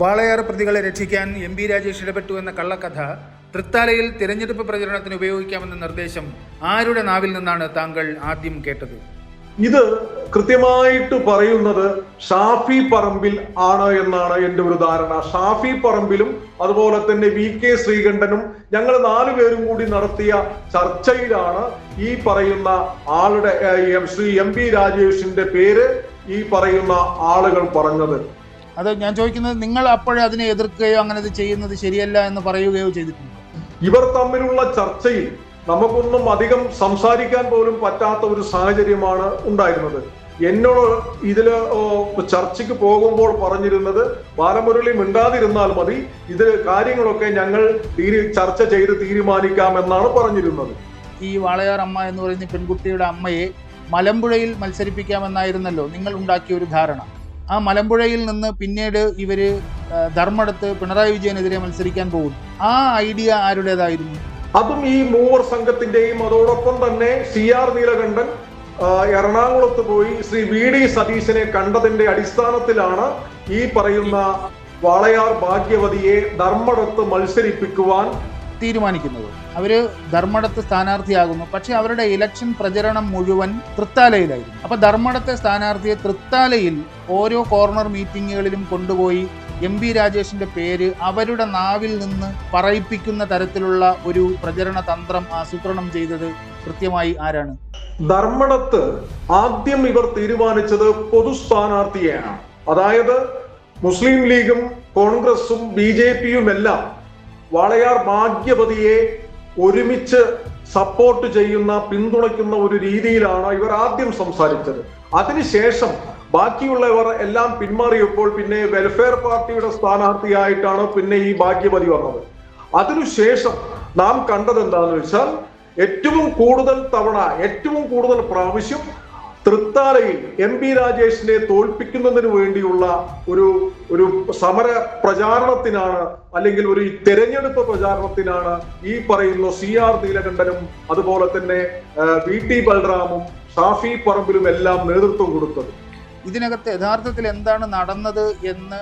വാളയാർ പ്രതികളെ രക്ഷിക്കാൻ M P Rajesh ഇടപെട്ടു എന്ന കള്ളക്കഥ തൃത്താലയിൽ തിരഞ്ഞെടുപ്പ് പ്രചരണത്തിന് ഉപയോഗിക്കാമെന്ന നിർദ്ദേശം ആരുടെ നാവിൽ നിന്നാണ് താങ്കൾ ആദ്യം കേട്ടത്? ഇത് കൃത്യമായിട്ട് പറയുന്നത് ഷാഫി പറമ്പിൽ ആണ് എന്നാണ് എന്റെ ഒരു ധാരണ. ഷാഫി പറമ്പിലും അതുപോലെ തന്നെ വി കെ ശ്രീകണ്ഠനും ഞങ്ങൾ നാലുപേരും കൂടി നടത്തിയ ചർച്ചയിലാണ് ഈ പറയുന്ന ആളുടെ ശ്രീ എം പി രാജേഷിന്റെ പേര് ഈ പറയുന്ന ആളുകൾ പറഞ്ഞത്. അത് ഞാൻ ചോദിക്കുന്നത് നിങ്ങൾ അപ്പോഴേ അതിനെ എതിർക്കുകയോ അങ്ങനെ അത് ചെയ്യുന്നത് ശരിയല്ല എന്ന് പറയുകയോ ചെയ്തിട്ടുണ്ട്? ഇവർ തമ്മിലുള്ള ചർച്ചയിൽ നമുക്കൊന്നും അധികം സംസാരിക്കാൻ പോലും പറ്റാത്ത ഒരു സാഹചര്യമാണ് ഉണ്ടായിരുന്നത്. എന്നോട് ഇതിൽ ചർച്ചയ്ക്ക് പോകുമ്പോൾ പറഞ്ഞിരുന്നത് ബാലമുരളി മിണ്ടാതിരുന്നാൽ മതി ഇത് കാര്യങ്ങളൊക്കെ ഞങ്ങൾ തീരു ചർച്ച ചെയ്ത് തീരുമാനിക്കാം എന്നാണ് പറഞ്ഞിരുന്നത്. ഈ വാളയാർ അമ്മ എന്ന് പറയുന്ന പെൺകുട്ടിയുടെ അമ്മയെ മലമ്പുഴയിൽ മത്സരിപ്പിക്കാമെന്നായിരുന്നല്ലോ നിങ്ങൾ ഉണ്ടാക്കിയ ഒരു ധാരണ. ആ മലമ്പുഴയിൽ നിന്ന് പിന്നീട് ഇവർ ധർമ്മടത്ത് പിണറായി വിജയനെതിരെ മത്സരിക്കാൻ പോകും. ആ ഐഡിയ ആരുടേതായിരുന്നു? അതും ഈ മൂവർ സംഘത്തിന്റെയും അതോടൊപ്പം തന്നെ സി ആർ നീലകണ്ഠൻ എറണാകുളത്ത് പോയി ശ്രീ വി ഡി സതീശനെ കണ്ടതിന്റെ അടിസ്ഥാനത്തിലാണ് ഈ പറയുന്ന വാളയാർ ഭാഗ്യവതിയെ ധർമ്മടത്ത് മത്സരിപ്പിക്കുവാൻ തീരുമാനിക്കുന്നത്. അവർ ധർമ്മടത്ത് സ്ഥാനാർത്ഥിയാകുന്നു. പക്ഷെ അവരുടെ ഇലക്ഷൻ പ്രചരണം മുഴുവൻ തൃത്താലയിലായിരുന്നു. അപ്പൊ ധർമ്മടത്തെ സ്ഥാനാർത്ഥിയെ തൃത്താലയിൽ ഓരോ കോർണർ മീറ്റിങ്ങുകളിലും കൊണ്ടുപോയി എം പി രാജേഷിന്റെ പേര് അവരുടെ നാവിൽ നിന്ന് പറയിപ്പിക്കുന്ന തരത്തിലുള്ള ഒരു പ്രചരണ തന്ത്രം ആസൂത്രണം ചെയ്തത് കൃത്യമായി ആരാണ്? ധർമ്മടത്ത് ആദ്യം ഇവർ തീരുമാനിച്ചത് പൊതു സ്ഥാനാർത്ഥിയെയാണ്. അതായത് മുസ്ലിം ലീഗും കോൺഗ്രസും ബി ജെ പിയും എല്ലാം വാളയാർ ഭാഗ്യപതിയെ ഒരുമിച്ച് സപ്പോർട്ട് ചെയ്യുന്ന പിന്തുണയ്ക്കുന്ന ഒരു രീതിയിലാണ് ഇവർ ആദ്യം സംസാരിച്ചത്. അതിനുശേഷം ബാക്കിയുള്ളവർ എല്ലാം പിന്മാറിയപ്പോൾ പിന്നെ വെൽഫെയർ പാർട്ടിയുടെ സ്ഥാനാർത്ഥിയായിട്ടാണ് പിന്നെ ഈ ഭാഗ്യപതി വന്നത്. അതിനുശേഷം നാം കണ്ടത് എന്താണെന്ന് വെച്ചാൽ ഏറ്റവും കൂടുതൽ തവണ ഏറ്റവും കൂടുതൽ പ്രാവശ്യം തൃത്താലയിൽ എം പി രാജേഷിനെ തോൽപ്പിക്കുന്നതിന് വേണ്ടിയുള്ള ഒരു ഒരു സമര പ്രചാരണത്തിനാണ് അല്ലെങ്കിൽ ഒരു തെരഞ്ഞെടുപ്പ് പ്രചാരണത്തിനാണ് ഈ പറയുന്ന സി ആർ നീലകണ്ഠനും അതുപോലെ തന്നെ വി ടി ബൽറാമും ഷാഫി പറമ്പിലും എല്ലാം നേതൃത്വം കൊടുത്തത്. ഇതിനകത്ത് യഥാർത്ഥത്തിൽ എന്താണ് നടന്നത് എന്ന്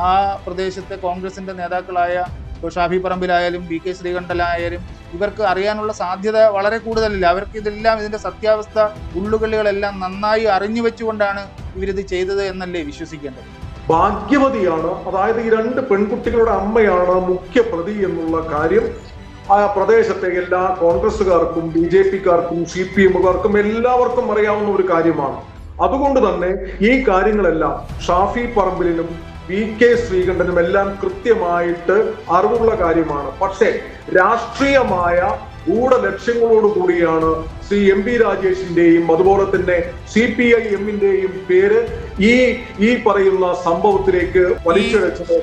ആ പ്രദേശത്തെ കോൺഗ്രസിന്റെ നേതാക്കളായ ഇപ്പോൾ ഷാഫി പറമ്പിലായാലും വി കെ ശ്രീകണ്ഠലായാലും ഇവർക്ക് അറിയാനുള്ള സാധ്യത വളരെ കൂടുതലില്ല. അവർക്ക് ഇതെല്ലാം ഇതിന്റെ സത്യാവസ്ഥ ഉള്ളുകളികളെല്ലാം നന്നായി അറിഞ്ഞു വെച്ചുകൊണ്ടാണ് ഇവരിത് ചെയ്തത് എന്നല്ലേ വിശ്വസിക്കേണ്ടത്? ഭാഗ്യവതിയാണ് അതായത് ഈ രണ്ട് പെൺകുട്ടികളുടെ അമ്മയാണ് മുഖ്യ പ്രതി എന്നുള്ള കാര്യം ആ പ്രദേശത്തെ എല്ലാ കോൺഗ്രസുകാർക്കും ബി ജെ പിക്കാർക്കും സി പി എമ്മുകാർക്കും എല്ലാവർക്കും അറിയാവുന്ന ഒരു കാര്യമാണ്. അതുകൊണ്ട് തന്നെ ഈ കാര്യങ്ങളെല്ലാം ഷാഫി പറമ്പിലിനും വി കെ ശ്രീകണ്ഠനും എല്ലാം കൃത്യമായിട്ട് അറിവുള്ള കാര്യമാണ്. പക്ഷേ രാഷ്ട്രീയമായ ഗൂഢലക്ഷ്യങ്ങളോട് കൂടിയാണ് ശ്രീ എം പി രാജേഷിന്റെയും അതുപോലെ തന്നെ സി പി ഐ എമ്മിന്റെയും പേര് ഈ ഈ പറയുന്ന സംഭവത്തിലേക്ക് വലിച്ചിഴച്ചത്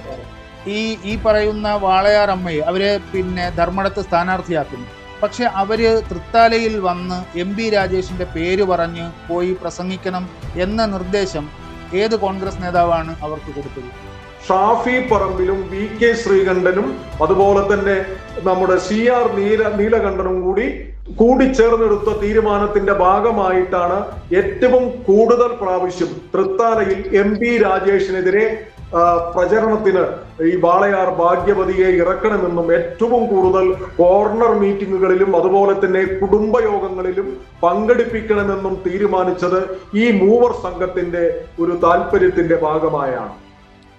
ഈ ഈ പറയുന്ന വാളയാർ അമ്മയെ അവരെ പിന്നെ ധർമ്മടത്ത് സ്ഥാനാർത്ഥിയാക്കുന്നു. പക്ഷെ അവർ തൃത്താലയിൽ വന്ന് എം പി രാജേഷിന്റെ പേര് പറഞ്ഞ് പോയി പ്രസംഗിക്കണം എന്ന നിർദ്ദേശം ഏത് കോൺഗ്രസ് നേതാവാണ് അവർക്ക് കൊടുത്തത്? ഷാഫി പറമ്പിലും വി കെ ശ്രീകണ്ഠനും അതുപോലെ തന്നെ നമ്മുടെ സി ആർ നീല നീലകണ്ഠനും കൂടി കൂടിച്ചേർന്നെടുത്ത തീരുമാനത്തിന്റെ ഭാഗമായിട്ടാണ് ഏറ്റവും കൂടുതൽ പ്രാവശ്യം തൃത്താലയിൽ എം പി രാജേഷിനെതിരെ പ്രചരണത്തിന് ഈ വാളയാർ ഭാഗ്യവതിയെ ഇറക്കണമെന്നും ഏറ്റവും കൂടുതൽ കോർണർ മീറ്റിങ്ങുകളിലും അതുപോലെ തന്നെ കുടുംബയോഗങ്ങളിലും പങ്കെടുപ്പിക്കണമെന്നും തീരുമാനിച്ചത് ഈ മൂവർ സംഘത്തിന്റെ ഒരു താല്പര്യത്തിന്റെ ഭാഗമായാണ്.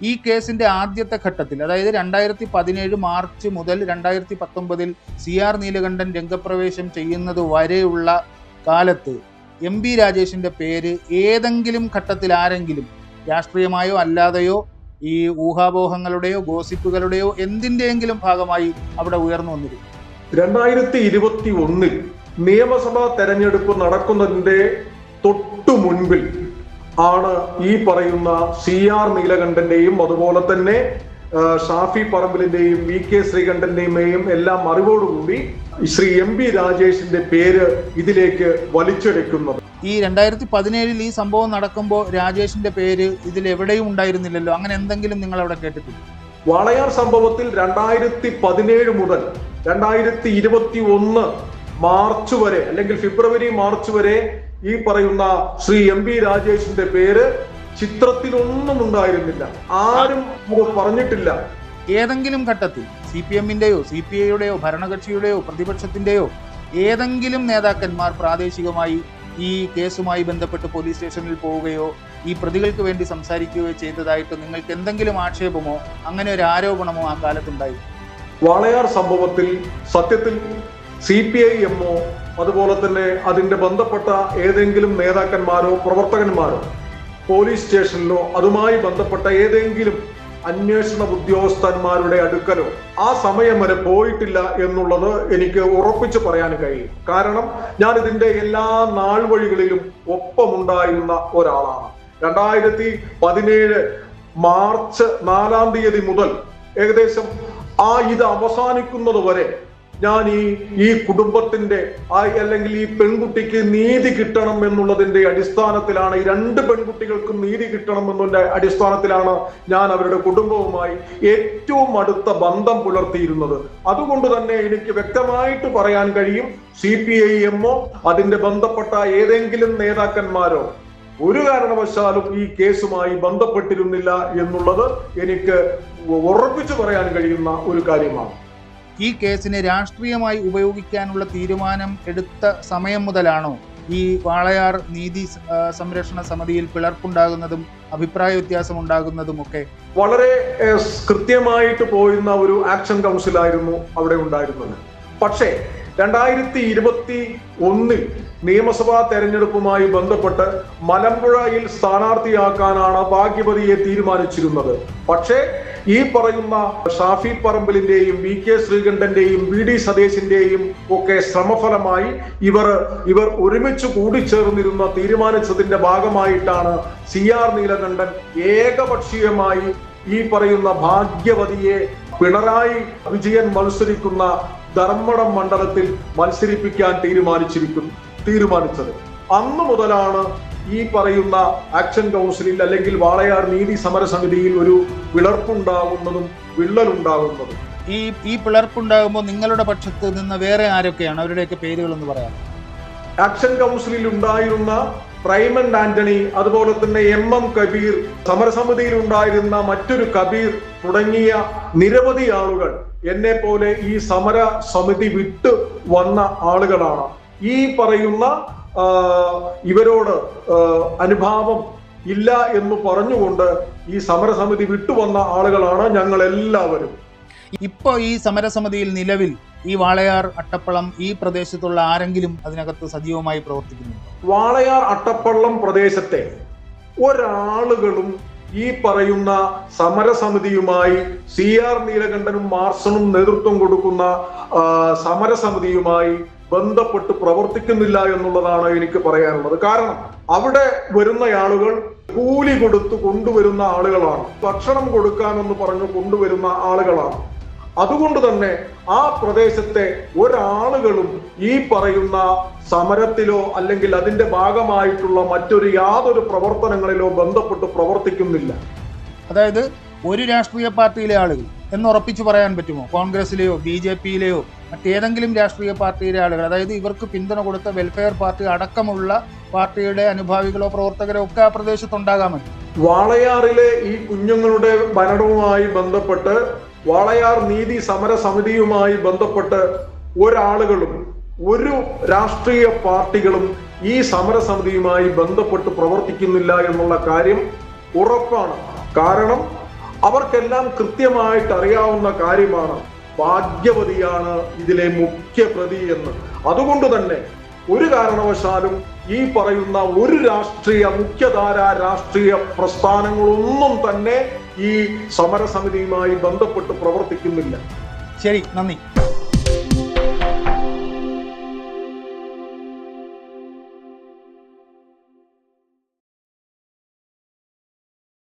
ഈ കേസിന്റെ ആദ്യത്തെ ഘട്ടത്തിൽ അതായത് രണ്ടായിരത്തി പതിനേഴ് മാർച്ച് മുതൽ രണ്ടായിരത്തി പത്തൊമ്പതിൽ സി ആർ നീലകണ്ഠൻ രംഗപ്രവേശം ചെയ്യുന്നത് വരെയുള്ള കാലത്ത് എം ബി രാജേഷിന്റെ പേര് ഏതെങ്കിലും ഘട്ടത്തിൽ ആരെങ്കിലും രാഷ്ട്രീയമായോ അല്ലാതെയോ ഈ ഊഹാപോഹങ്ങളുടെയോ ഗോസിപ്പുകളുടെയോ എന്തിന്റെയെങ്കിലും ഭാഗമായി അവിടെ ഉയർന്നു വന്നിരുന്നു രണ്ടായിരത്തി ഇരുപത്തി ഒന്നിൽ നിയമസഭാ തെരഞ്ഞെടുപ്പ് നടക്കുന്നതിന്റെ തൊട്ടു മുൻപിൽ ആണ് ഈ പറയുന്ന സി ആർ നീലകണ്ഠന്റെയും അതുപോലെ തന്നെ ഷാഫി പറമ്പിലിന്റെയും വി കെ ശ്രീകണ്ഠന്റെയും എല്ലാം അറിവോടുകൂടി ശ്രീ എം പി രാജേഷിന്റെ പേര് ഇതിലേക്ക് വലിച്ചെടുക്കുന്നത്. ഈ രണ്ടായിരത്തി പതിനേഴിൽ ഈ സംഭവം നടക്കുമ്പോൾ രാജേഷിന്റെ പേര് ഇതിൽ എവിടെയും ഉണ്ടായിരുന്നില്ലല്ലോ. അങ്ങനെ എന്തെങ്കിലും നിങ്ങൾ അവിടെ കേട്ടിട്ടുണ്ട്? വളയാർ സംഭവത്തിൽ രണ്ടായിരത്തി പതിനേഴ് മുതൽ രണ്ടായിരത്തി ഇരുപത്തി ഒന്ന് മാർച്ച് വരെ അല്ലെങ്കിൽ ഫെബ്രുവരി മാർച്ച് വരെ ഈ പറയുന്ന ശ്രീ എം ബി രാജേഷിന്റെ പേര് ചിത്രത്തിലൊന്നും ഉണ്ടായിരുന്നില്ല. ആരും പറഞ്ഞിട്ടില്ല. ഏതെങ്കിലും ഘട്ടത്തിൽ സി പി എമ്മിന്റെയോ സി പി ഐയുടെയോ ഭരണകക്ഷിയുടെയോ പ്രതിപക്ഷത്തിന്റെയോ ഏതെങ്കിലും നേതാക്കന്മാർ പ്രാദേശികമായി ഈ കേസുമായി ബന്ധപ്പെട്ട് പോലീസ് സ്റ്റേഷനിൽ പോവുകയോ ഈ പ്രതികൾക്ക് വേണ്ടി സംസാരിക്കുകയോ ചെയ്തതായിട്ട് നിങ്ങൾക്ക് എന്തെങ്കിലും ആക്ഷേപമോ അങ്ങനെ ഒരു ആരോപണമോ ആ കാലത്തുണ്ടായി? വാളയാർ സംഭവത്തിൽ സത്യത്തിൽ സി പി ഐ എമ്മോ അതുപോലെ തന്നെ അതിന്റെ ബന്ധപ്പെട്ട ഏതെങ്കിലും നേതാക്കന്മാരോ പ്രവർത്തകന്മാരോ പോലീസ് സ്റ്റേഷനിലോ അതുമായി ബന്ധപ്പെട്ട ഏതെങ്കിലും അന്വേഷണ ഉദ്യോഗസ്ഥന്മാരുടെ അടുക്കലോ ആ സമയം വരെ പോയിട്ടില്ല എന്നുള്ളത് എനിക്ക് ഉറപ്പിച്ചു പറയാൻ കഴിയും. കാരണം ഞാൻ ഇതിന്റെ എല്ലാ നാൾ വഴികളിലും ഒപ്പമുണ്ടായിരുന്ന ഒരാളാണ്. രണ്ടായിരത്തി പതിനേഴ് മാർച്ച് നാലാം തീയതി മുതൽ ഏകദേശം ആ ഇത് അവസാനിക്കുന്നത് വരെ ഞാൻ ഈ ഈ കുടുംബത്തിന്റെ അല്ലെങ്കിൽ ഈ പെൺകുട്ടിക്ക് നീതി കിട്ടണം എന്നുള്ളതിന്റെ അടിസ്ഥാനത്തിലാണ് ഈ രണ്ട് പെൺകുട്ടികൾക്കും നീതി കിട്ടണം എന്നുള്ള അടിസ്ഥാനത്തിലാണ് ഞാൻ അവരുടെ കുടുംബവുമായി ഏറ്റവും അടുത്ത ബന്ധം പുലർത്തിയിരുന്നത്. അതുകൊണ്ട് തന്നെ എനിക്ക് വ്യക്തമായിട്ട് പറയാൻ കഴിയും സി പി ഐ എമ്മോ അതിന്റെ ബന്ധപ്പെട്ട ഏതെങ്കിലും നേതാക്കന്മാരോ ഒരു കാരണവശാലും ഈ കേസുമായി ബന്ധപ്പെട്ടിരുന്നില്ല എന്നുള്ളത് എനിക്ക് ഉറപ്പിച്ചു പറയാൻ കഴിയുന്ന ഒരു കാര്യമാണ്. ഈ കേസിനെ രാഷ്ട്രീയമായി ഉപയോഗിക്കാനുള്ള തീരുമാനം എടുത്ത സമയം മുതലാണോ ഈ വാളയാർ നീതി സംരക്ഷണ സമിതിയിൽ പിളർപ്പുണ്ടാകുന്നതും അഭിപ്രായ വ്യത്യാസം ഉണ്ടാകുന്നതും ഒക്കെ വളരെ കൃത്യമായിട്ട് പോയിരുന്ന ഒരു ആക്ഷൻ കൗൺസിലായിരുന്നു അവിടെ ഉണ്ടായിരുന്നത്. പക്ഷേ രണ്ടായിരത്തി ഇരുപത്തി ഒന്നിൽ നിയമസഭാ തെരഞ്ഞെടുപ്പുമായി ബന്ധപ്പെട്ട് മലമ്പുഴയിൽ സ്ഥാനാർത്ഥിയാക്കാനാണ് ഭാഗ്യപതിയെ തീരുമാനിച്ചിരുന്നത്. പക്ഷേ ഈ പറയുന്ന ഷാഫി പറമ്പിലിന്റെയും വി കെ ശ്രീകണ്ഠന്റെയും വി ഡി സതീശിന്റെയും ഒക്കെ ശ്രമഫലമായി ഇവർ ഇവർ ഒരുമിച്ച് കൂടിച്ചേർന്നിരുന്ന തീരുമാനിച്ചതിന്റെ ഭാഗമായിട്ടാണ് സി ആർ നീലകണ്ഠൻ ഏകപക്ഷീയമായി ഈ പറയുന്ന ഭാഗ്യവതിയെ പിണറായി വിജയൻ മത്സരിക്കുന്ന ധർമ്മടം മണ്ഡലത്തിൽ മത്സരിപ്പിക്കാൻ തീരുമാനിച്ചിരിക്കുന്നു തീരുമാനിച്ചത്. അന്നു മുതലാണ് ഈ പറയുന്ന ആക്ഷൻ കൗൺസിലിൽ അല്ലെങ്കിൽ വാളയാർ നീതി സമര സമിതിയിൽ ഒരു വിളർപ്പുണ്ടാകുന്നതും വിള്ളലുണ്ടാകുന്നതും. ഈ ഈ പിളർപ്പുണ്ടാകുമ്പോൾ നിങ്ങളുടെ പക്ഷത്ത് നിന്ന് വേറെ ആരൊക്കെയാണ്? അവരുടെയൊക്കെ പേരുകൾ എന്ന് പറയാം ആക്ഷൻ കൗൺസിലിൽ ഉണ്ടായിരുന്ന പ്രൈമൻ ആന്റണി അതുപോലെ തന്നെ എം എം കബീർ സമരസമിതിയിൽ ഉണ്ടായിരുന്ന മറ്റൊരു കബീർ തുടങ്ങിയ നിരവധി ആളുകൾ എന്നെ പോലെ ഈ സമര സമിതി വിട്ട് വന്ന ആളുകളാണ്. ഈ പറയുന്ന ഇവരോട് അനുഭാവം ഇല്ല എന്ന് പറഞ്ഞുകൊണ്ട് ഈ സമരസമിതി വിട്ടുവന്ന ആളുകളാണ് ഞങ്ങൾ എല്ലാവരും ഇപ്പോൾ ഈ സമരസമിതിയിൽ നിലവിൽ ഈ വാളയാർ അട്ടപ്പള്ളം ഈ പ്രദേശത്തുള്ള ആരെങ്കിലും അതിനകത്ത് സജീവമായി പ്രവർത്തിക്കുന്നു വാളയാർ അട്ടപ്പള്ളം പ്രദേശത്തെ ഒരാളുകളും ഈ പറയുന്ന സമരസമിതിയുമായി സി ആർ നീലകണ്ഠനും മാർസണും നേതൃത്വം കൊടുക്കുന്ന സമരസമിതിയുമായി ബന്ധപ്പെട്ട് പ്രവർത്തിക്കുന്നില്ല എന്നുള്ളതാണ് എനിക്ക് പറയാനുള്ളത്. കാരണം അവിടെ വരുന്ന ആളുകൾ കൂലി കൊടുത്ത് കൊണ്ടുവരുന്ന ആളുകളാണ്. ഭക്ഷണം കൊടുക്കാമെന്ന് പറഞ്ഞു കൊണ്ടുവരുന്ന ആളുകളാണ്. അതുകൊണ്ട് തന്നെ ആ പ്രദേശത്തെ ഒരാളുകളും ഈ പറയുന്ന സമരത്തിലോ അല്ലെങ്കിൽ അതിന്റെ ഭാഗമായിട്ടുള്ള മറ്റൊരു യാതൊരു പ്രവർത്തനങ്ങളിലോ ബന്ധപ്പെട്ട് പ്രവർത്തിക്കുന്നില്ല. അതായത് ഒരു രാഷ്ട്രീയ പാർട്ടിയിലെ ആളുകൾ എന്ന് ഉറപ്പിച്ചു പറയാൻ പറ്റുമോ? കോൺഗ്രസിലെയോ ബി ജെ പിയിലെയോ മറ്റേതെങ്കിലും രാഷ്ട്രീയ പാർട്ടിയിലെ ആളുകൾ അതായത് ഇവർക്ക് പിന്തുണ കൊടുത്ത വെൽഫെയർ പാർട്ടി അടക്കമുള്ള പാർട്ടിയുടെ അനുഭാവികളോ പ്രവർത്തകരോ ഒക്കെ ആ പ്രദേശത്തുണ്ടാകാമല്ലോ. വാളയാറിലെ ഈ കുഞ്ഞുങ്ങളുടെ മരണവുമായി ബന്ധപ്പെട്ട് വാളയാർ നീതി സമര സമിതിയുമായി ബന്ധപ്പെട്ട് ഒരാളുകളും ഒരു രാഷ്ട്രീയ പാർട്ടികളും ഈ സമരസമിതിയുമായി ബന്ധപ്പെട്ട് പ്രവർത്തിക്കുന്നില്ല എന്നുള്ള കാര്യം ഉറപ്പാണ്. കാരണം അവർക്കെല്ലാം കൃത്യമായിട്ട് അറിയാവുന്ന കാര്യമാണ്. ഭാഗ്യവതിയാണ് ഇതിലെ മുഖ്യ പ്രതി എന്ന്. അതുകൊണ്ട് തന്നെ ഒരു കാരണവശാലും ഈ പറയുന്ന ഒരു രാഷ്ട്രീയ മുഖ്യധാര രാഷ്ട്രീയ പ്രസ്ഥാനങ്ങളൊന്നും തന്നെ ഈ സമരസമിതിയുമായി ബന്ധപ്പെട്ട് പ്രവർത്തിക്കുന്നില്ല. ശരി നന്ദി.